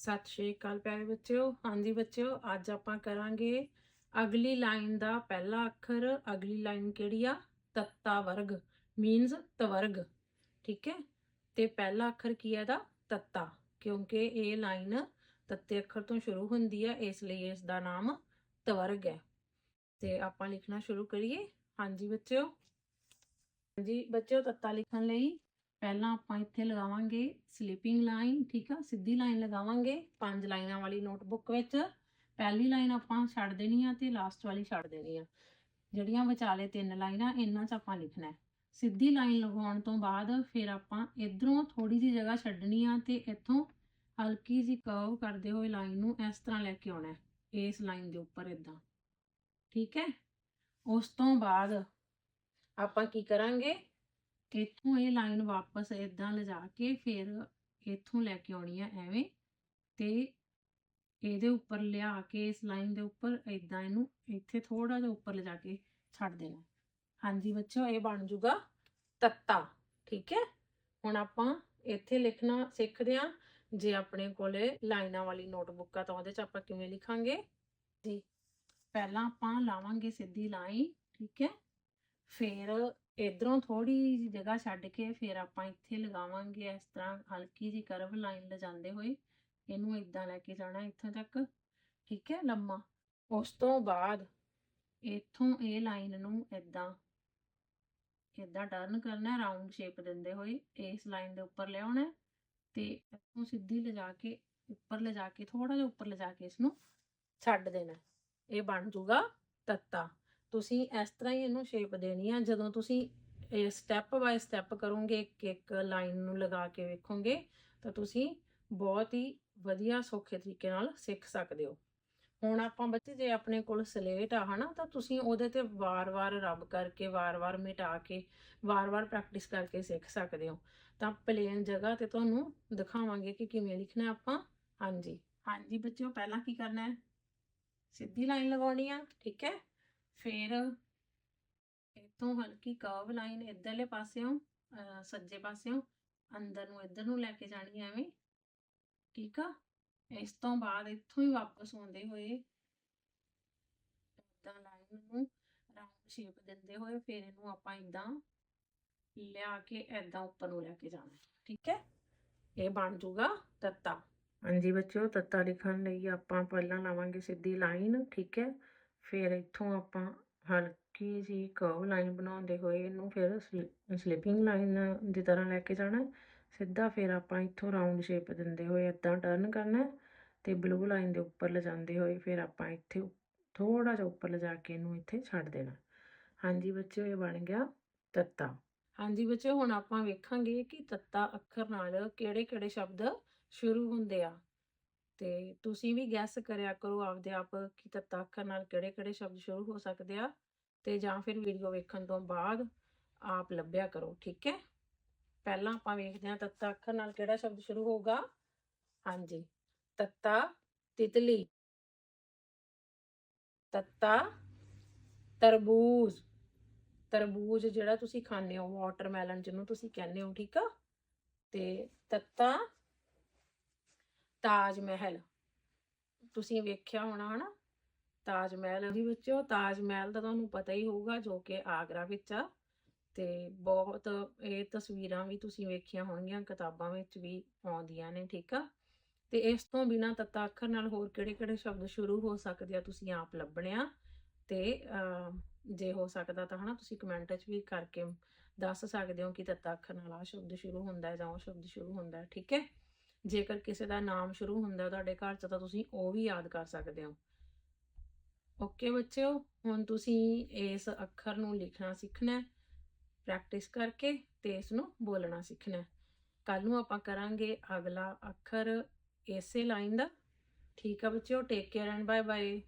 ਸਤਿ ਸ਼੍ਰੀ ਅਕਾਲ ਪਿਆਰੇ ਬੱਚਿਓ। ਹਾਂਜੀ ਬੱਚਿਓ, ਅੱਜ ਆਪਾਂ ਕਰਾਂਗੇ ਅਗਲੀ ਲਾਈਨ ਦਾ ਪਹਿਲਾ ਅੱਖਰ। ਅਗਲੀ ਲਾਈਨ ਕਿਹੜੀ ਆ? ਤੱਤਾ ਵਰਗ ਮੀਨਸ ਤਵਰਗ। ਠੀਕ ਹੈ? ਤੇ ਪਹਿਲਾ ਅੱਖਰ ਕੀ ਹੈ ਦਾ ਤੱਤਾ। ਕਿਉਂਕਿ ਇਹ ਲਾਈਨ ਤੱਤੇ ਅੱਖਰ ਤੋਂ ਸ਼ੁਰੂ ਹੁੰਦੀ ਹੈ, ਇਸ ਲਈ ਇਸ ਦਾ ਨਾਮ ਤਵਰਗ ਹੈ। ਤੇ ਆਪਾਂ ਲਿਖਣਾ ਸ਼ੁਰੂ ਕਰੀਏ। ਹਾਂਜੀ ਬੱਚਿਓ। ਹਾਂਜੀ ਬੱਚਿਓ, ਤੱਤਾ ਲਿਖਣ ਲਈ ਪਹਿਲਾਂ ਆਪਾਂ ਇੱਥੇ ਲਗਾਵਾਂਗੇ ਸਲੀਪਿੰਗ ਲਾਈਨ ਠੀਕ ਆ? ਸਿੱਧੀ ਲਾਈਨ ਲਗਾਵਾਂਗੇ, ਪੰਜ ਲਾਈਨਾਂ ਵਾਲੀ ਨੋਟਬੁੱਕ ਵਿੱਚ। ਪਹਿਲੀ ਲਾਈਨ ਆਪਾਂ ਛੱਡ ਦੇਣੀ ਆ ਤੇ ਲਾਸਟ ਵਾਲੀ ਛੱਡ ਦੇਣੀ ਆ। ਜਿਹੜੀਆਂ ਵਿਚਾਲੇ ਤਿੰਨ ਲਾਈਨਾਂ, ਇਹਨਾਂ 'ਚ ਆਪਾਂ ਲਿਖਣਾ ਸਿੱਧੀ ਲਾਈਨ ਲਗਾਉਣ ਤੋਂ ਬਾਅਦ ਫਿਰ ਆਪਾਂ ਇਧਰੋਂ ਥੋੜੀ ਜਿਹੀ ਜਗ੍ਹਾ ਛੱਡਣੀ ਆ ਤੇ ਇੱਥੋਂ ਹਲਕੀ ਜਿਹੀ ਕਰਵ ਕਰਦੇ ਹੋਏ ਲਾਈਨ ਨੂੰ ਇਸ ਤਰ੍ਹਾਂ ਲੈ ਕੇ ਆਉਣਾ ਇਸ ਲਾਈਨ ਦੇ ਉੱਪਰ ਇਦਾਂ ਠੀਕ ਹੈ? ਉਸ ਤੋਂ ਬਾਅਦ ਆਪਾਂ ਕੀ ਕਰਾਂਗੇ? ਇੱਥੋਂ ਇਹ ਲਾਈਨ ਵਾਪਸ ਇਦਾਂ ਲਿਜਾ ਕੇ ਫਿਰ ਇੱਥੋਂ ਲੈ ਕੇ ਆਉਣੀ ਆ ਐਵੇਂ ਤੇ ਇਹਦੇ ਉੱਪਰ ਲਿਆ ਕੇ, ਇਸ ਲਾਈਨ ਦੇ ਉੱਪਰ ਇਦਾਂ ਇਹਨੂੰ ਇੱਥੇ ਥੋੜਾ ਜਿਹਾ ਉੱਪਰ ਲਿਜਾ ਕੇ ਛੱਡ ਦੇਣਾ। ਹਾਂਜੀ ਬੱਚੋ ਇਹ ਬਣ ਜੂਗਾ ਤੱਤਾ, ਠੀਕ ਹੈ? ਹੁਣ ਆਪਾਂ ਇੱਥੇ ਲਿਖਣਾ ਸਿੱਖਦੇ ਹਾਂ, ਜੇ ਆਪਣੇ ਕੋਲੇ ਲਾਈਨਾਂ ਵਾਲੀ ਨੋਟਬੁੱਕ ਆ ਤਾਂ ਉਹਦੇ 'ਚ ਆਪਾਂ ਕਿਵੇਂ ਲਿਖਾਂਗੇ? ਜੀ, ਪਹਿਲਾਂ ਆਪਾਂ ਲਾਵਾਂਗੇ ਸਿੱਧੀ ਲਾਈਨ ਠੀਕ ਹੈ? ਫਿਰ ਇਧਰੋਂ ਥੋੜੀ ਜਿਹੀ ਜਗ੍ਹਾ ਛੱਡ ਕੇ ਫਿਰ ਆਪਾਂ ਇੱਥੇ ਲਗਾਵਾਂਗੇ ਇਸ ਤਰ੍ਹਾਂ ਹਲਕੀ ਜਿਹੀ ਕਰਵ ਲਾਈਨ ਲਜਾਉਂਦੇ ਹੋਏ। ਇਹਨੂੰ ਇਦਾਂ ਲੈ ਕੇ ਜਾਣਾ ਇੱਥੋਂ ਤੱਕ, ਠੀਕ ਹੈ, ਲੰਮਾ। ਉਸ ਤੋਂ ਬਾਅਦ ਇੱਥੋਂ ਇਹ ਲਾਈਨ ਨੂੰ ਇਦਾਂ ਇਦਾਂ ਟਰਨ ਕਰਨਾ ਰਾਉਂਡ ਸ਼ੇਪ ਦਿੰਦੇ ਹੋਏ ਇਸ ਲਾਈਨ ਦੇ ਉੱਪਰ ਲਿਆਉਣਾ ਹੈ ਤੇ ਇੱਥੋਂ ਸਿੱਧੀ ਲਿਜਾ ਕੇ, ਉੱਪਰ ਲਿਜਾ ਕੇ ਥੋੜਾ ਜਿਹਾ ਉੱਪਰ ਲਿਜਾ ਕੇ ਇਸ ਨੂੰ ਛੱਡ ਦੇਣਾ ਇਹ ਬਣ ਜੂਗਾ ਤੱਤਾ। ਤੁਸੀਂ ਇਸ ਤਰ੍ਹਾਂ ਹੀ ਇਹਨੂੰ ਸ਼ੇਪ ਦੇਣੀ ਆ, ਜਦੋਂ ਤੁਸੀਂ ਇਹ ਸਟੈਪ ਬਾਏ ਸਟੈਪ ਕਰੋਗੇ, ਇੱਕ ਇੱਕ ਲਾਈਨ ਨੂੰ ਲਗਾ ਕੇ ਵੇਖੋਗੇ, ਤਾਂ ਤੁਸੀਂ ਬਹੁਤ ਹੀ ਵਧੀਆ ਸੌਖੇ ਤਰੀਕੇ ਨਾਲ ਸਿੱਖ ਸਕਦੇ ਹੋ। ਹੁਣ ਆਪਾਂ ਬੱਚੇ ਜੇ ਆਪਣੇ ਕੋਲ ਸਲੇਟ ਆ, ਹਨਾ, ਤਾਂ ਤੁਸੀਂ ਉਹਦੇ ਤੇ ਵਾਰ-ਵਾਰ ਰਬ ਕਰਕੇ ਵਾਰ-ਵਾਰ ਮਿਟਾ ਕੇ ਵਾਰ-ਵਾਰ ਪ੍ਰੈਕਟਿਸ ਕਰਕੇ ਸਿੱਖ ਸਕਦੇ ਹੋ। ਤਾਂ ਪਲੇਨ ਜਗ੍ਹਾ ਤੇ ਤੁਹਾਨੂੰ ਦਿਖਾਵਾਂਗੇ ਕਿ ਕਿਵੇਂ ਲਿਖਣਾ ਆਪਾਂ। ਹਾਂਜੀ। ਹਾਂਜੀ ਬੱਚਿਓ, ਪਹਿਲਾਂ ਕੀ ਕਰਨਾ ਹੈ? ਸਿੱਧੀ ਲਾਈਨ ਲਗਾਉਣੀ ਆ, ਠੀਕ ਹੈ? ਫਿਰ ਇੱਥੋਂ ਹਲਕੀ ਕਰਵ ਲਾਈਨ ਇਧਰਲੇ ਪਾਸਿਓਂ ਸੱਜੇ ਪਾਸਿਓਂ, ਅੰਦਰ ਨੂੰ ਇੱਧਰ ਨੂੰ ਲੈ ਕੇ ਜਾਣੀ ਐਵੇਂ, ਠੀਕ ਆ? ਇਸ ਤੋਂ ਬਾਅਦ ਇੱਥੋਂ ਹੀ ਵਾਪਸ ਆਉਂਦੇ ਹੋਏ ਇਦਾਂ ਲਾਈਨ ਨੂੰ ਰਾਉਂਡ ਸ਼ੇਪ ਦਿੰਦੇ ਹੋਏ ਫਿਰ ਇਹਨੂੰ ਆਪਾਂ ਇਦਾਂ ਲਿਆ ਕੇ ਇਦਾਂ ਉੱਪਰ ਨੂੰ ਲੈ ਕੇ ਜਾਣਾ, ਠੀਕ ਹੈ? ਇਹ ਬਣ ਜੂਗਾ ਤੱਤਾ। ਹਾਂਜੀ ਬੱਚਿਓ, ਤੱਤਾ ਲਿਖਣ ਲਈ ਆਪਾਂ ਪਹਿਲਾਂ ਲਾਵਾਂਗੇ ਸਿੱਧੀ ਲਾਈਨ, ਠੀਕ ਹੈ? ਫਿਰ ਇੱਥੋਂ ਆਪਾਂ ਹਲਕੀ ਜਿਹੀ ਕਰਵ ਲਾਈਨ ਬਣਾਉਂਦੇ ਹੋਏ ਇਹਨੂੰ ਫਿਰ ਸਲਿ, ਸਲਿਪਿੰਗ ਲਾਈਨ ਦੀ ਤਰ੍ਹਾਂ ਲੈ ਕੇ ਜਾਣਾ। ਸਿੱਧਾ ਫਿਰ ਆਪਾਂ ਇੱਥੋਂ ਰਾਉਂਡ ਸ਼ੇਪ ਦਿੰਦੇ ਹੋਏ ਇੱਦਾਂ ਟਰਨ ਕਰਨਾ ਅਤੇ ਬਲੂ ਲਾਈਨ ਦੇ ਉੱਪਰ ਲਿਜਾਂਦੇ ਹੋਏ ਫਿਰ ਆਪਾਂ ਇੱਥੇ ਥੋੜ੍ਹਾ ਜਿਹਾ ਉੱਪਰ ਲਿਜਾ ਕੇ ਇਹਨੂੰ ਇੱਥੇ ਛੱਡ ਦੇਣਾ। ਹਾਂਜੀ ਬੱਚਿਓ, ਇਹ ਬਣ ਗਿਆ ਤੱਤਾ। ਹਾਂਜੀ ਬੱਚਿਓ, ਹੁਣ ਆਪਾਂ ਵੇਖਾਂਗੇ ਕਿ ਤੱਤਾ ਅੱਖਰ ਨਾਲ ਕਿਹੜੇ-ਕਿਹੜੇ ਸ਼ਬਦ ਸ਼ੁਰੂ ਹੁੰਦੇ ਆ। ਤੇ ਤੁਸੀਂ ਵੀ ਗੈਸ ਕਰਿਆ ਕਰੋ ਆਪਦੇ ਆਪ ਕਿ ਤੱਤਾ ਅੱਖਰ ਨਾਲ ਕਿਹੜੇ-ਕਿਹੜੇ ਸ਼ਬਦ ਸ਼ੁਰੂ ਹੋ ਸਕਦੇ ਆ ਤੇ ਜਾਂ ਫਿਰ ਵੀਡੀਓ ਵੇਖਣ ਤੋਂ ਬਾਅਦ ਆਪ ਲੱਭਿਆ ਕਰੋ, ਠੀਕ ਹੈ? ਪਹਿਲਾਂ ਆਪਾਂ ਵੇਖਦੇ ਹਾਂ ਤੱਤਾ ਅੱਖਰ ਨਾਲ ਕਿਹੜਾ ਸ਼ਬਦ ਸ਼ੁਰੂ ਹੋਊਗਾ? ਹਾਂਜੀ, ਤੱਤਾ ਤਿਤਲੀ। ਤੱਤਾ ਤਰਬੂਜ। ਤਰਬੂਜ ਜਿਹੜਾ ਤੁਸੀਂ ਖਾਂਦੇ ਹੋ ਵਾਟਰਮੈਲਨ ਜਿਹਨੂੰ ਤੁਸੀਂ ਕਹਿੰਦੇ ਹੋ, ਠੀਕ ਆ? ਤੇ ਤੱਤਾ ਤਾਜ ਮਹਿਲ। ਤੁਸੀਂ ਵੇਖਿਆ ਹੋਣਾ, ਹਨਾ? ਤਾਜ ਮਹਿਲ ਦੇ ਵਿੱਚੋਂ। ਤਾਜ ਮਹਿਲ ਦਾ ਤੁਹਾਨੂੰ ਪਤਾ ਹੀ ਹੋਊਗਾ, ਜੋ ਕਿ ਆਗਰਾ ਵਿੱਚ ਆ। ਤੇ ਬਹੁਤ ਇਹ ਤਸਵੀਰਾਂ ਵੀ ਤੁਸੀਂ ਵੇਖੀਆਂ ਹੋਣਗੀਆਂ, ਕਿਤਾਬਾਂ ਵਿੱਚ ਵੀ ਆਉਂਦੀਆਂ ਨੇ, ਠੀਕ ਆ? ਤੇ ਇਸ ਤੋਂ ਬਿਨਾ ਤੱਤਾ ਅੱਖਰ ਨਾਲ ਹੋਰ ਕਿਹੜੇ-ਕਿਹੜੇ ਸ਼ਬਦ ਸ਼ੁਰੂ ਹੋ ਸਕਦੇ ਆ, ਤੁਸੀਂ ਆਪ ਲੱਭਣੇ ਆ? ਤੇ ਜੇ ਹੋ ਸਕਦਾ ਤਾਂ, ਹਨਾ, ਤੁਸੀਂ ਕਮੈਂਟ 'ਚ ਵੀ ਕਰਕੇ ਦੱਸ ਸਕਦੇ ਹੋ ਕਿ ਤੱਤਾ ਅੱਖਰ ਨਾਲ ਆ ਸ਼ਬਦ ਸ਼ੁਰੂ ਹੁੰਦਾ ਹੈ ਜਾਂ ਉਹ ਸ਼ਬਦ ਸ਼ੁਰੂ ਹੁੰਦਾ ਹੈ, ਠੀਕ ਹੈ? ਜੇਕਰ ਕਿਸੇ ਦਾ ਨਾਮ ਸ਼ੁਰੂ ਹੁੰਦਾ ਤੁਹਾਡੇ ਘਰ 'ਚ ਤਾਂ ਤੁਸੀਂ ਉਹ ਵੀ ਯਾਦ ਕਰ ਸਕਦੇ ਹੋ। ਓਕੇ ਬੱਚਿਓ, ਹੁਣ ਤੁਸੀਂ ਇਸ ਅੱਖਰ ਨੂੰ ਲਿਖਣਾ ਸਿੱਖਣਾ ਹੈ ਪ੍ਰੈਕਟਿਸ ਕਰਕੇ ਤੇ ਇਸ ਨੂੰ ਬੋਲਣਾ ਸਿੱਖਣਾ ਹੈ। ਕੱਲ ਨੂੰ ਆਪਾਂ ਕਰਾਂਗੇ ਅਗਲਾ ਅੱਖਰ ਇਸੇ ਲਾਈਨ ਦਾ। ਠੀਕ ਆ ਬੱਚਿਓ take care and bye bye